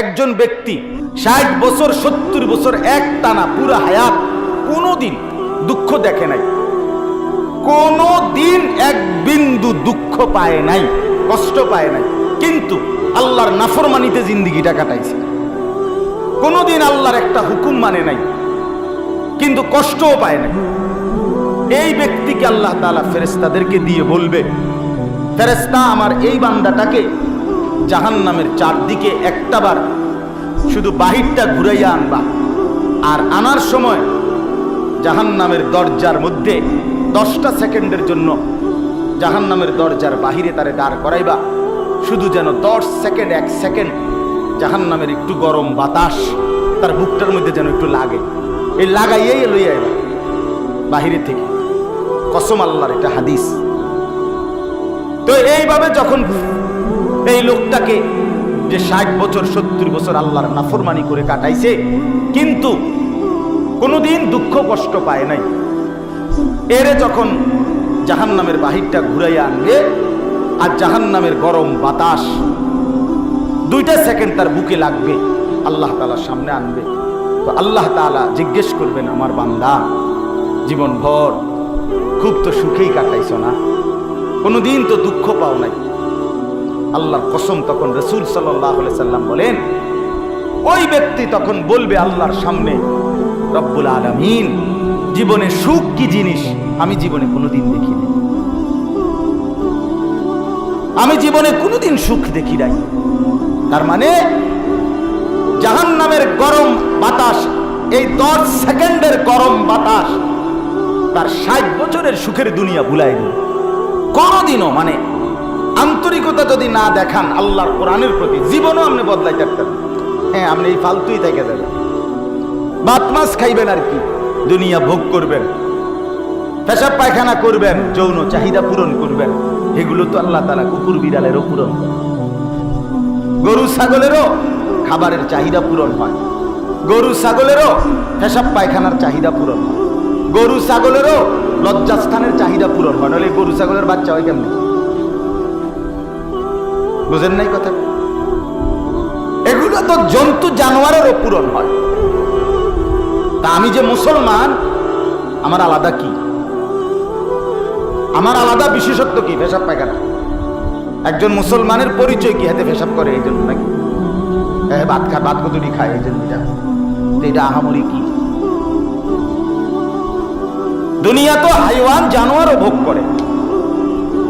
একজন ব্যক্তি ষাট বছর, সত্তর বছর এক টানা পুরো হায়াত কোনোদিন দুঃখ দেখে নাই। কোনো দিন এক বিন্দু দুঃখ পায় নাই, কষ্ট পায় নাই। কিন্তু আল্লাহর নাফরমানিতে জিন্দিগিটা কাটাইছে। কোনোদিন আল্লাহর একটা হুকুম মানে নাই, কিন্তু কষ্টও পায় নাই। এই ব্যক্তিকে আল্লাহ তালা ফেরেস্তাদেরকে দিয়ে বলবে ফেরেস্তা আমার এই বান্দাটাকে জাহান্নামের চারদিকে একটাবার শুধু বাহিরটা ঘুরাইয়া আনবা। আর আনার সময় জাহান্নামের দরজার মধ্যে দশটা সেকেন্ডের জন্য জাহান্নামের দরজার বাহিরে তারে দাঁড় করাইবা। শুধু যেন দশ সেকেন্ড, এক সেকেন্ড জাহান্নামের একটু গরম বাতাস তার বুকটার মধ্যে যেন একটু লাগে। এই লাগাইয়াই লইয়া এবার বাহিরে থেকে। কসম আল্লাহর এটা হাদিস। তো এইভাবে যখন লোকটাকে যে ষাট বছর, সত্তর বছর আল্লাহর নাফরমানি করে কাটাইছে, কিন্তু কোনোদিন দুঃখ কষ্ট পায় নাই। এরে যখন জাহান নামের বাহিরটা ঘুরাইয়া আনবে আর জাহান নামের গরম বাতাস দুইটা সেকেন্ড তার বুকে লাগবে, আল্লাহ তালার সামনে আনবে। তো আল্লাহ তালা জিজ্ঞেস করবেন, আমার বান্দা জীবন ভর খুব তো সুখেই কাটাইছ না? কোনোদিন তো দুঃখ পাও নাই। আল্লাহর কসম তখন রসুল সাল্লাহ সাল্লাম বলেন, ওই ব্যক্তি তখন বলবে আল্লাহর সামনে, রব্বুল আলমিন, জীবনে সুখ কি জিনিস আমি জীবনে কোনোদিন দেখিনি। আমি জীবনে কোনোদিন সুখ দেখি নাই। তার মানে জাহান নামের গরম বাতাস, এই দশ সেকেন্ডের গরম বাতাস, তার ষাট বছরের সুখের দুনিয়া ভুলাই দিল কোনোদিনও মানে আন্তরিকতা যদি না দেখান আল্লাহর কোরআনের প্রতি, জীবনও আপনি বদলাই থাকতেন হ্যাঁ আপনি এই ফালতুই থেকে যাবেন। বাত মাছ খাইবেন আর কি, দুনিয়া ভোগ করবেন। পেশাব পায়খানা করবেন, যৌন চাহিদা পূরণ করবেন। এগুলো তো আল্লাহ তালা কুকুর বিড়ালেরও পূরণ গরু ছাগলেরও খাবারের চাহিদা পূরণ হয়। গরু ছাগলেরও পেশাব পায়খানার চাহিদা পূরণ হয়। গরু ছাগলেরও লজ্জাস্থানের চাহিদা পূরণ হয়। নাহলে গরু ছাগলের বাচ্চা হয় কেমনি? বুঝেন নাই কথা? এগুলো তো জন্তু জানোয়ারেরও পূরণ হয়। তা আমি যে মুসলমান, আমার আলাদা কি? আমার আলাদা বিশেষত্ব কি? পেশাব পায়খানা। একজন মুসলমানের পরিচয় কি? হাতে পেশাব করে এই জন্য নাকি? ভাত খায় ভাত কতুরি খায় এই জন্য এটা এটা আহামরি কি? দুনিয়া তো হাইওয়ান জানোয়ারও ভোগ করে।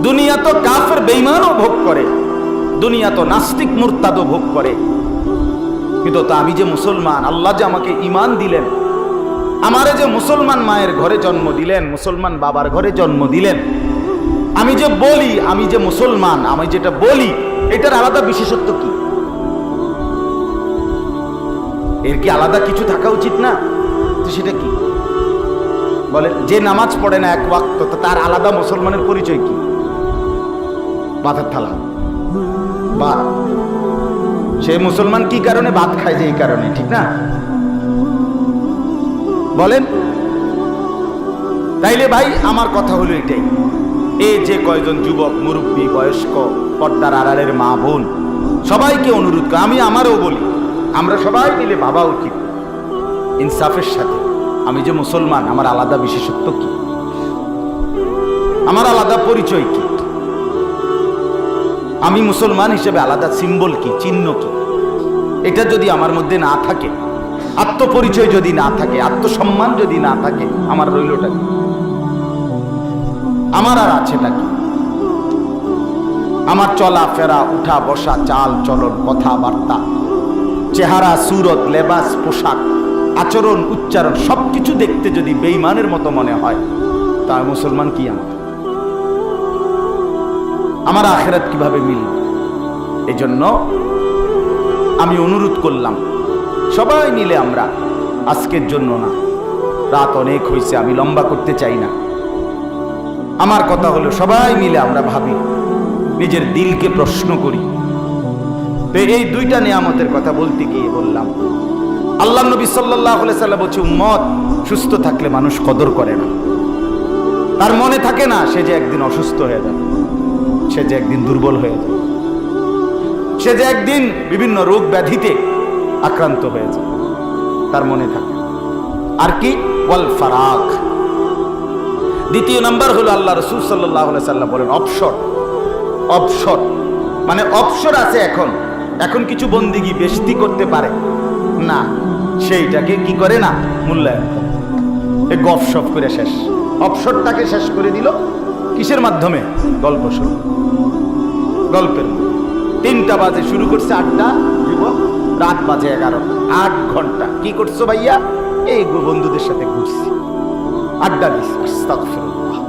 দুনিয়া তো কাফের বেইমানও ভোগ করে। দুনিয়া তো নাস্তিক মুরতাদও ভোগ করে। কিন্তু তা আমি যে মুসলমান, আল্লাহ যে আমাকে ইমান দিলেন, আমারে যে মুসলমান মায়ের ঘরে জন্ম দিলেন, মুসলমান বাবার ঘরে জন্ম দিলেন, আমি যে বলি, আমি যে মুসলমান, আমি যেটা বলি, এটার আলাদা বিশেষত্ব কি? এর কি আলাদা কিছু থাকা উচিত না? তো সেটা কি? বলে, যে নামাজ পড়ে না এক ওয়াক্ত তার আলাদা মুসলমানের পরিচয় কি? বাতের থালা। ভাত সে মুসলমান কি কারণে? ভাত খায় যে এই কারণে, ঠিক না? বলেন? তাইলে ভাই, আমার কথা হলো এটাই। এই যে কয়জন যুবক, মুরব্বী, বয়স্ক, পর্দার আড়ালের মা বোন, সবাইকে অনুরোধ করে, আমি আমারও বলি, আমরা সবাই মিলে ভাবা উচিত ইনসাফের সাথে। আমি যে মুসলমান, আমার আলাদা বিশেষত্ব কি? আমার আলাদা পরিচয় কি? আমি মুসলমান হিসেবে আলাদা সিম্বল কি, চিহ্ন কি? এটা যদি আমার মধ্যে না থাকে, আত্মপরিচয় যদি না থাকে, আত্মসম্মান যদি না থাকে, আমার রইলটা কি? আমার আর আছেটা কি? আমার চলা, ফেরা, উঠা, বসা, চাল, চলন, কথাবার্তা, চেহারা, সুরত, লেবাস, পোশাক, আচরণ, উচ্চারণ, সবকিছু দেখতে যদি বেইমানের মতো মনে হয় তা মুসলমান কি আমার? আমার আখেরাত কীভাবে মিলল? এই জন্য আমি অনুরোধ করলাম, সবাই মিলে আমরা আজকের জন্য না, রাত অনেক হয়েছে আমি লম্বা করতে চাই না। আমার কথা হলো, সবাই মিলে আমরা ভাবি, নিজের দিলকে প্রশ্ন করি। তো এই দুইটা নিয়ামতের কথা বলতে গিয়ে বললাম, আল্লাহ নবী সাল্লাহ সাল্লাম বলছে মত সুস্থ থাকলে মানুষ কদর করে না। তার মনে থাকে না, সে যে একদিন অসুস্থ হয়ে যাবে। সে যে একদিন দুর্বল হয়ে যাবে সে যে একদিন বিভিন্ন রোগ ব্যাধিতে আক্রান্ত হয়ে যায়। তার মনে থাকে, আর কি? ওয়াল ফারাক। দ্বিতীয় নাম্বার হলো আল্লাহ রসুল সাল্লাহ সাল্লাম বলেন, অবসর। অবসর। মানে অবসর আছে এখন। এখন কিছু বন্দিগি বেশতি করতে পারে। না, সেইটাকে কি করে না? মূল্যায়ন করে। গপ সপ করে শেষ। অবসরটাকে শেষ করে দিল। কিসের মাধ্যমে? গল্প শুরু। গল্পের তিনটা বাজে, শুরু করছে আটটা, যুবক, রাত বাজে এগারো, আট ঘণ্টা। কি করছ ভাইয়া? এই বন্ধুদের সাথে ঘুরছি। আড্ডা আস্তাগফিরুল্লাহ।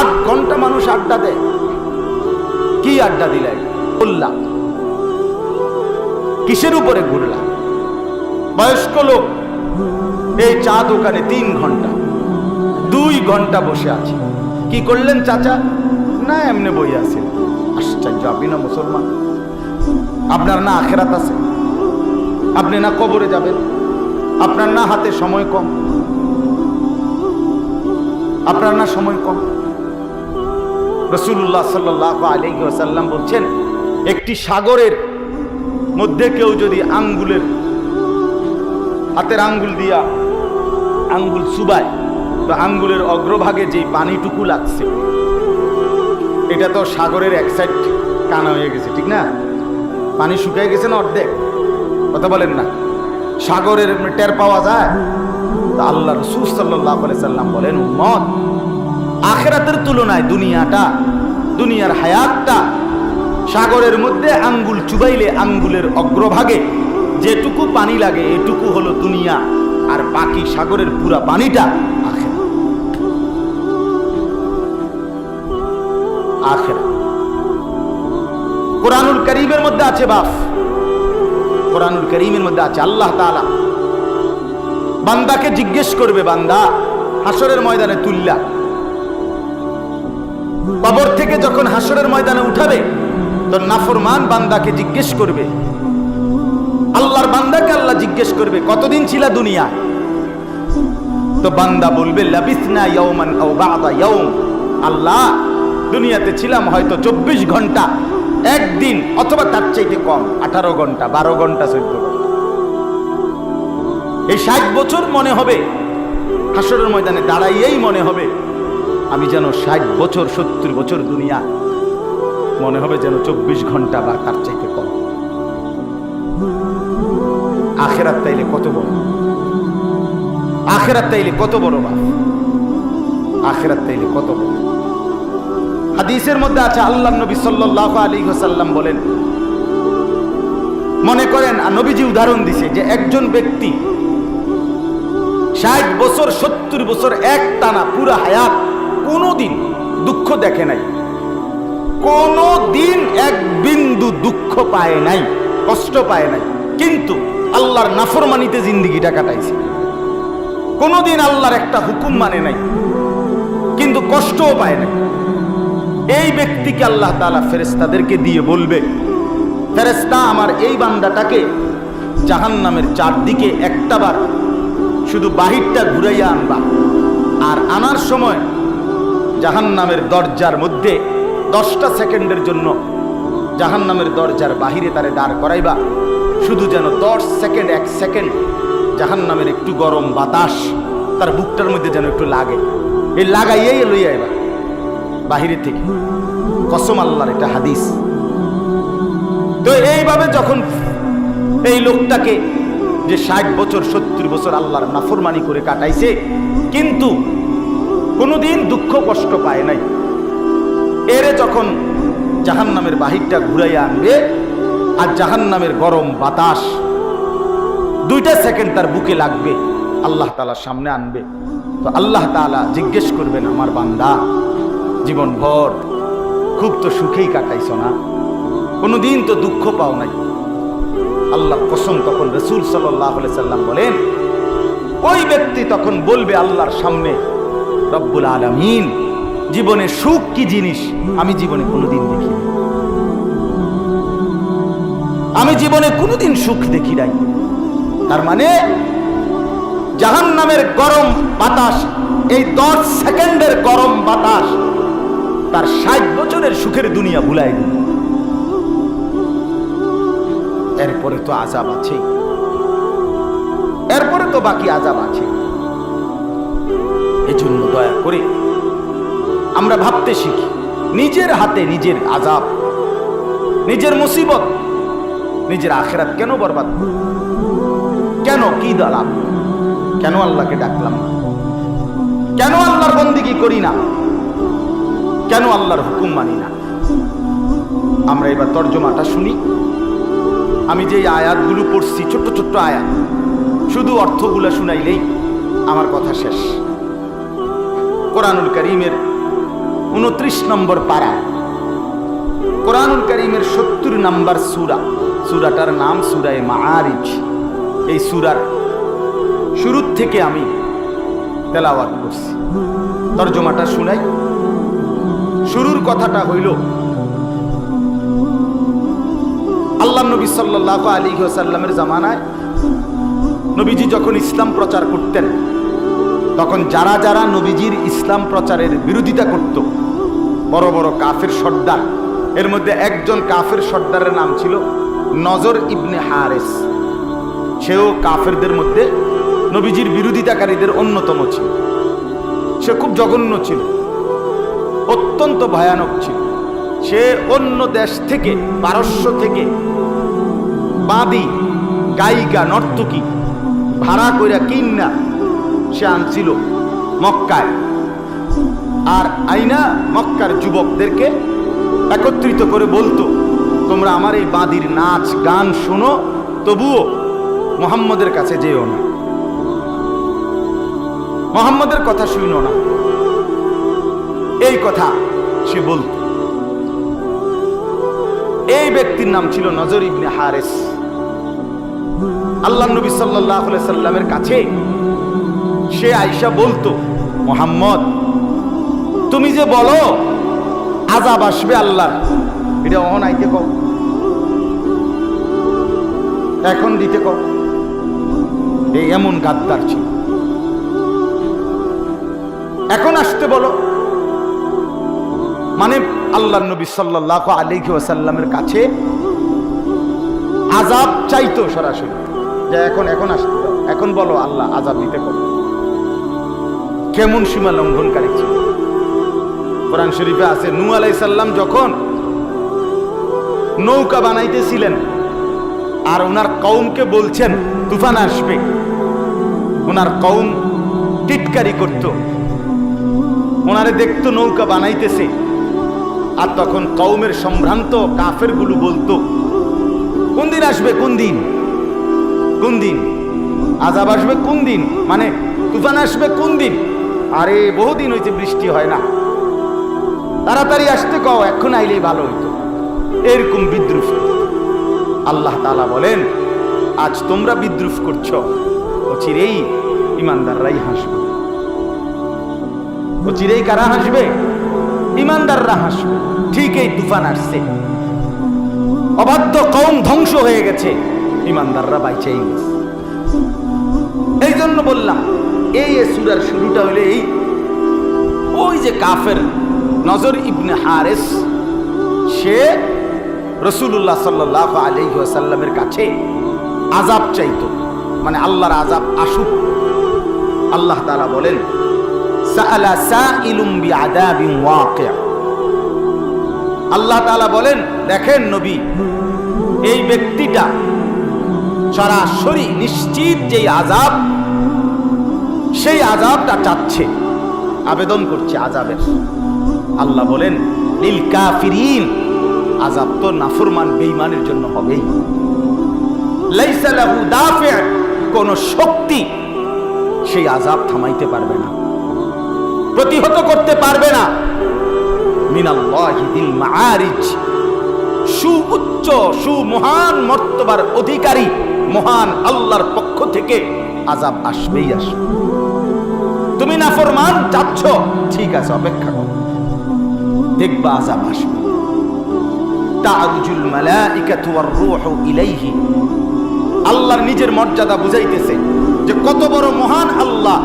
আট ঘণ্টা মানুষ আড্ডা দেয়। কি আড্ডা দিলেন বললাম। কিসের উপরে ঘুরলাম? বয়স্ক লোক। এই চা দোকানে তিন ঘণ্টা। দুই ঘণ্টা বসে আছে। কি করলেন চাচা? না, এমনি বই আছে। আশ্চর্য, আপনি না মুসলমান? আপনার না আখেরাত আছে? আপনি না কবরে যাবেন? আপনার না হাতে সময় কম? আপনার না সময় কম? রসুল্লাহ সাল্লাহ আলাইসাল্লাম বলছেন, একটি সাগরের মধ্যে কেউ যদি আঙ্গুলের, হাতের আঙ্গুল দিয়া, আঙ্গুল চুবায় তো আঙ্গুলের অগ্রভাগে যে পানিটুকু লাগছে, এটা তো সাগরের এক সাইড কানা হয়ে গেছে, ঠিক না? পানি শুকিয়ে গেছে না অর্ধেক? কথা বলেন না। সাগরের টের পাওয়া যায়? আল্লাহ রসুল সাল্লাম বলেন, উম্মত, আখেরাতের তুলনায় দুনিয়াটা, দুনিয়ার হায়াতটা, সাগরের মধ্যে আঙ্গুল চুবাইলে আঙ্গুলের অগ্রভাগে যেটুকু পানি লাগে, এটুকু হলো দুনিয়া। আর বাকি সাগরের পুরা পানিটা আখেরা। কোরআনুল করিমের মধ্যে আছে বাপ কোরআনুল করিমের মধ্যে আছে আল্লাহ তাআলা। বান্দাকে জিজ্ঞেস করবে, বান্দা হাসরের ময়দানে তুল্লা। কবর থেকে যখন হাসরের ময়দানে উঠাবে, তো নাফরমান বান্দাকে জিজ্ঞেস করবে। আল্লাহর বান্দাকে আল্লাহ জিজ্ঞেস করবে, কতদিন ছিল দুনিয়া? তো বান্দা বলবে, লাবিসনা ইয়াউমান আও বাদা ইয়াউম আল্লাহ দুনিয়াতে ছিলাম হয়তো চব্বিশ ঘণ্টা, একদিন অথবা তার চাইতে কম, আঠারো ঘণ্টা, বারো ঘণ্টা ঘণ্টা। এই ষাট বছর মনে হবে হাসরের ময়দানে দাঁড়াইয়েই মনে হবে, আমি যেন ষাট বছর, সত্তর বছর দুনিয়া, মনে হবে যেন চব্বিশ ঘণ্টা বা তার চাইতে কম। আখেরাত তাইলে কত বড়? আখেরাত তাইলে কত বড় বা আখেরাত তাইলে কত বড়? হাদিসের মধ্যে আছে, আল্লাহ নবী সাল্লাহ আলী সাল্লাম বলেন, মনে করেন, আর নবীজি উদাহরণ দিছে যে একজন ব্যক্তি ষাট বছর, সত্তর বছর, এক টানা পুরা হায়াত কোনোদিন দুঃখ দেখে নাই। কোনো দিন এক বিন্দু দুঃখ পায় নাই, কষ্ট পায় নাই। কিন্তু আল্লাহর নাফরমানিতে জিন্দিগিটা কাটাইছে। কোনোদিন আল্লাহর একটা হুকুম মানে নাই, কিন্তু কষ্টও পায় নাই। এই ব্যক্তিকে আল্লাহ তালা ফেরেস্তাদেরকে দিয়ে বলবে ফেরেস্তা আমার এই বান্দাটাকে জাহান নামের চারদিকে একটাবার শুধু বাহিরটা ঘুরাইয়া আনবা আর আনার সময় জাহান নামের দরজার মধ্যে দশটা সেকেন্ডের জন্য জাহান নামের দরজার বাহিরে তারে দাঁড় করাইবা। শুধু যেন দশ সেকেন্ড, এক সেকেন্ড জাহান নামের একটু গরম বাতাস তার বুকটার মধ্যে যেন একটু লাগে। এই লাগাইয়াই লইয়া বাহিরে থেকে। কসম আল্লাহর এটা হাদিস। তো এইভাবে যখন এই লোকটাকে যে ষাট বছর, সত্তর বছর আল্লাহর নাফরমানি করে কাটাইছে, কিন্তু কোনোদিন দুঃখ কষ্ট পায় নাই। এরে যখন জাহান নামের বাহিরটা ঘুরাইয়া আনবে আর জাহান নামের গরম বাতাস, দুইটা সেকেন্ড তার বুকে লাগবে, আল্লাহ তালার সামনে আনবে। তো আল্লাহ তালা জিজ্ঞেস করবেন, আমার বান্দা জীবন ভর খুব তো সুখেই কাটাইছ না? কোনোদিন তো দুঃখ পাও নাই। আল্লাহ কসম তখন রসুল সাল্লাম বলেন, ওই ব্যক্তি তখন বলবে আল্লাহর সামনে, রব্বুল আলমিন, জীবনে সুখ কি জিনিস আমি জীবনে কোনোদিন দেখি আমি জীবনে কোনোদিন সুখ দেখি নাই। তার মানে জাহান নামের গরম বাতাস, এই দশ সেকেন্ডের গরম বাতাস তার ষাট বছরের সুখের দুনিয়া ভুলাই দিল। এরপরে তো আজাব আছেই। এরপরে তো বাকি আজাব আছে এজন্য দয়া করে আমরা ভাবতে শিখি, নিজের হাতে নিজের আজাব, নিজের মুসিবত, নিজের আখেরাত কেন বরবাদ? কেন কি দালাম কেন আল্লাহকে ডাকলাম? কেন আল্লাহর বন্দিগি করি না? কেন আল্লাহর হুকুম মানি না? আমরা এবার তর্জমাটা শুনি। আমি যে আয়াতগুলো পড়ছি, ছোট্ট ছোট্ট আয়াত, শুধু অর্থগুলো শুনাইলেই আমার কথা শেষ। কোরআনুল করিমের উনত্রিশ নম্বর পাড়া কোরআনুল করিমের সত্তর নম্বর সুরা। সুরাটার নাম সুরায় মাআরিজ। এই সুরার শুরুর থেকে আমি তেলাওয়াত করছি। তর্জমাটা শুনাই। শুরুর কথাটা হইল, আল্লাহ নবী সাল্লাহ আলী সাল্লামের জামানায় নবীজি যখন ইসলাম প্রচার করতেন, তখন যারা যারা নবীজির ইসলাম প্রচারের বিরোধিতা করত, বড় বড় কাফের সর্দার, এর মধ্যে একজন কাফের সর্দারের নাম ছিল নজর ইবনে হারেস। সেও কাফেরদের মধ্যে নবীজির বিরোধিতাকারীদের অন্যতম ছিল। সে খুব জঘন্য ছিল। অত্যন্ত ভয়ানক ছিল। সে অন্য দেশ থেকে, পারস্য থেকে বাদি, গায়িকা, নর্তকী ভাড়া কইরা কিন্না সে আনছিল মক্কায়। আর আইনা মক্কার যুবকদেরকে একত্রিত করে বলতো, তোমরা আমার এই বাদির নাচ, গান শোনো, তবুও মোহাম্মদের কাছে যেও না। মোহাম্মদের কথা শুনো না। এই কথা সে বলত এই ব্যক্তির নাম ছিল নজর ইবনে হারেস। আল্লাহ নবী সাল্লাহ সাল্লামের কাছে সে আয়সা বলতো, মোহাম্মদ, তুমি যে বলো আজাব আসবে আল্লাহ এটা অহন আইতে কও। এখন দিতে কও। এই এমন গাদ্দার ছিল। এখন আসতে বলো। মানে আল্লাহ নবী সাল্লাহ আলিহি ওয়াসাল্লামের কাছে আজাব চাইতো সরাসরি। যে এখন এখন আসতে এখন বলো আল্লাহ আজাব দিতে করো কেমন সীমা লঙ্ঘনকারী ছিল? কোরআন শরীফে আছে নু আলাই সাল্লাম যখন নৌকা বানাইতেছিলেন আর ওনার কৌমকে বলছেন, তুফান আসবে। ওনার কৌম টিটকারি করত। ওনারে দেখতো নৌকা বানাইতেছে। আর তখন কৌমের সম্ভ্রান্ত কাফেরগুলো বলতো, কোন দিন আসবে, কোন দিন? কোন দিন? আজাব আসবে কোন দিন? মানে তুফান আসবে কোন দিন? আরে, বহুদিন হয়েছে বৃষ্টি হয় না। তাড়াতাড়ি আসতে কও, এখন আইলেই ভালো হইতো। এরকম বিদ্রুপ। আল্লাহ তালা বলেন, আজ তোমরা বিদ্রুপ করছ। অচিরেই ইমানদাররাই হাসবে। অচিরেই কারা হাসবে? ইমানদাররা হাসবে। ঠিক এই তুফান আসছে। অবাধ্য কম ধ্বংস হয়ে গেছে। ইমানদাররা বাইচেই গেছে। এই জন্য বললাম, এই সুরার শুরুটা হলে এই ওই যে কাফের নজর ইবনে হারেস, সে রসুল্লাহ সাল্লাহ আলহিহাসাল্লামের কাছে আজাব চাইতো। মানে আল্লাহর আজাব আসুক। আল্লাহ তারা বলেন আল্লাহ বলেন, দেখেন নবী, এই ব্যক্তিটা সরাসরি নিশ্চিত যে আজাব সেই আজাবটা চাচ্ছে, আবেদন করছে আজাবের আল্লাহ বলেন, লিল কাফিরিন আজাব তো নাফরমান, বেঈমানের জন্য হবেই। লাইসা লাহু কোন শক্তি সেই আজাব থামাইতে পারবে না। প্রতিহত করতে পারবে না। মিনাল্লাহি দিল মাআরিজ। সুউচ্চ, সুমহান, মর্তবার অধিকারী, মহান আল্লাহর পক্ষ থেকে আজাব আসবেই আসবে। তুমি নাফরমান চাচ্ছ? ঠিক আছে, অপেক্ষা করো। দেখবা আজাব আসবে। তাআরুজুল মালাইকাতু ওয়ার রূহু ইলাইহি। আল্লাহর নিজের মর্যাদা বুঝাইতেছে যে কত বড় মহান আল্লাহ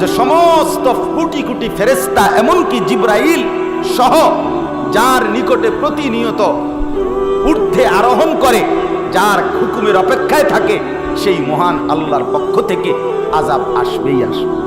যে সমস্ত কুটি কুটি ফেরেস্তা এমনকি জিব্রাইল সহ, যার নিকটে প্রতিনিয়ত ঊর্ধ্বে আরোহণ করে, যার হুকুমের অপেক্ষায় থাকে, সেই মহান আল্লাহর পক্ষ থেকে আজাব আসবেই আসবে।